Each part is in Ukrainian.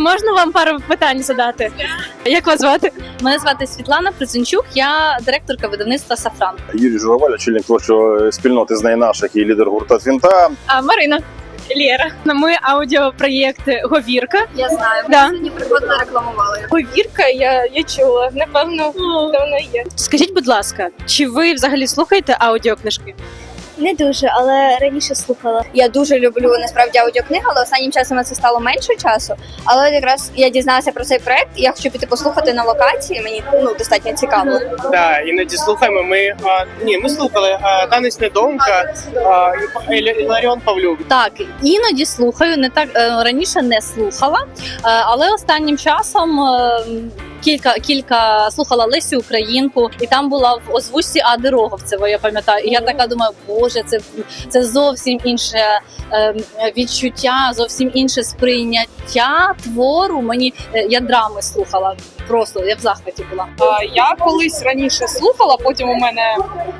Можна вам пару питань задати? Як вас звати? Мене звати Світлана Приценчук, я директорка видавництва Сафран. Юрій Журавель, очільник творчої спільноти з наших і лідер гурту Твінта. А, Марина. Лєра. Ми аудіопроєкт Говірка. Я знаю, Да. сьогодні приходили рекламували. Говірка, я, я чула. Напевно, давно є. Скажіть, будь ласка, чи ви взагалі слухаєте аудіокнижки? Не дуже, але раніше слухала. Я дуже люблю насправді аудіокниги, але останнім часом на це стало менше часу. Але якраз я дізналася про цей проект. і Я хочу піти послухати на локації. Мені ну достатньо цікаво. Да, іноді слухаємо. Ми а, ні, ми слухали а, танець недомка, а, і Ілля- Іларіон Павлюк. Так, іноді слухаю, не так е, раніше не слухала, е, але останнім часом. Кілька кілька слухала Лесю Українку, і там була в озвучці Ади Роговцева. Я пам'ятаю. І я така думаю, боже, це, це зовсім інше е, відчуття, зовсім інше сприйняття твору. Мені е, я драми слухала. Просто я в захваті була. Я колись раніше слухала, потім у мене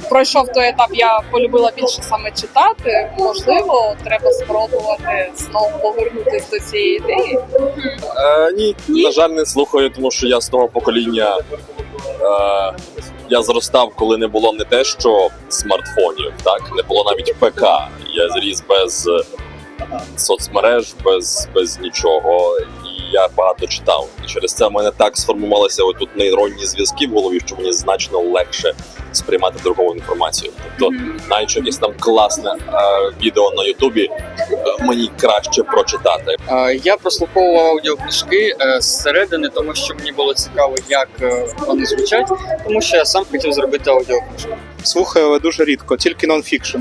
пройшов той етап, я полюбила більше саме читати. Можливо, треба спробувати знову повернутися до цієї ідеї. Е, ні, на жаль, не слухаю, тому що я з того покоління. Е, я зростав, коли не було не те, що смартфонів, так не було навіть ПК. Я зріс без е, соцмереж, без, без нічого. Я багато читав. І через це в мене так сформувалися отут нейронні зв'язки в голові, що мені значно легше сприймати другову інформацію. Тобто, навіть якесь там класне е, відео на Ютубі, е, мені краще прочитати. Е, Я прослуховував аудіокнижки е, зсередини, тому що мені було цікаво, як е, вони звучать, тому що я сам хотів зробити аудіокнижку. Слухаю, але дуже рідко, тільки нонфікшн.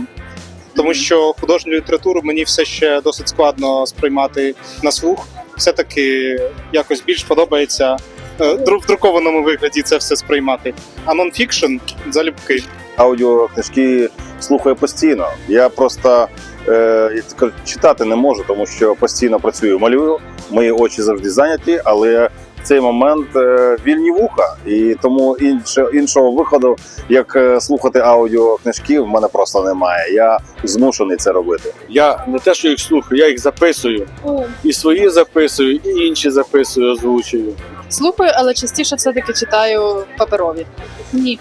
Тому що художню літературу мені все ще досить складно сприймати на слух. Все-таки якось більш подобається е, в друкованому вигляді це все сприймати. А нонфікшн залюбки. Аудіокнижки слухаю постійно. Я просто е, читати не можу, тому що постійно працюю, малюю. Мої очі завжди зайняті, але цей момент е, вільні вуха, і тому інше, іншого виходу, як е, слухати аудіокнижки, в мене просто немає. Я змушений це робити. Я не те, що їх слухаю, я їх записую. І свої записую, і інші записую, озвучую. Слухаю, але частіше все-таки читаю паперові. Ні.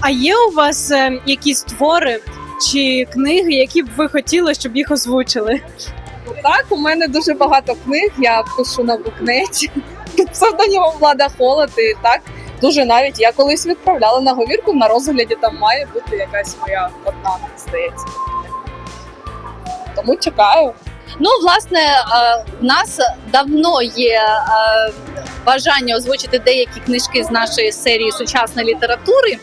А є у вас е, якісь твори чи книги, які б ви хотіли, щоб їх озвучили? Так, у мене дуже багато книг. Я пишу на букнеті псевдонімом Влада Холод. І так дуже навіть я колись відправляла на говірку на розгляді. Там має бути якась моя одна, здається. Тому чекаю. Ну, власне, е, в нас давно є е, бажання озвучити деякі книжки з нашої серії сучасної літератури. Е,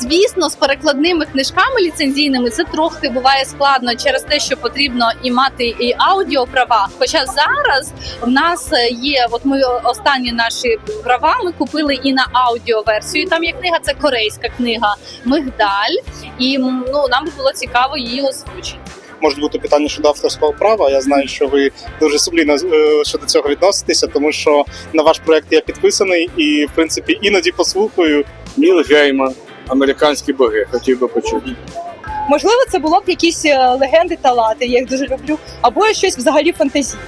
Звісно, з перекладними книжками ліцензійними це трохи буває складно через те, що потрібно і мати і аудіоправа. Хоча зараз в нас є, от ми останні наші права ми купили і на аудіоверсію. Там є книга, це корейська книга Мигдаль, і ну нам було цікаво її озвучити. Можуть бути питання щодо авторського права. Я знаю, що ви дуже сумлінно е, щодо цього відноситеся, тому що на ваш проект я підписаний і, в принципі, іноді послухаю. Ніл Гейман, американські боги, хотів би почути. Можливо, це було б якісь е, легенди та лати, я їх дуже люблю, або щось взагалі фантазійне.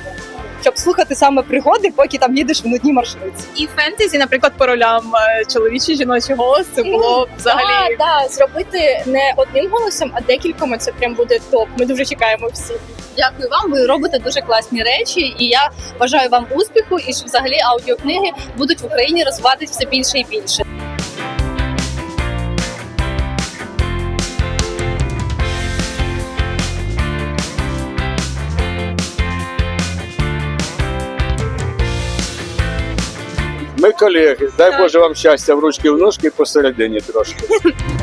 Щоб слухати саме пригоди, поки там їдеш в нудній маршрутці. І фентезі, наприклад, по ролям е, чоловічий жіночий голос. Це було б взагалі. Так, да, зробити не одним голосом, а декількома це прям буде топ. Ми дуже чекаємо всі. Дякую вам. Ви робите дуже класні речі, і я бажаю вам успіху і щоб взагалі аудіокниги будуть в Україні розвиватись все більше і більше. Ми колеги, дай Боже вам щастя в ручки в ножки і посередині трошки.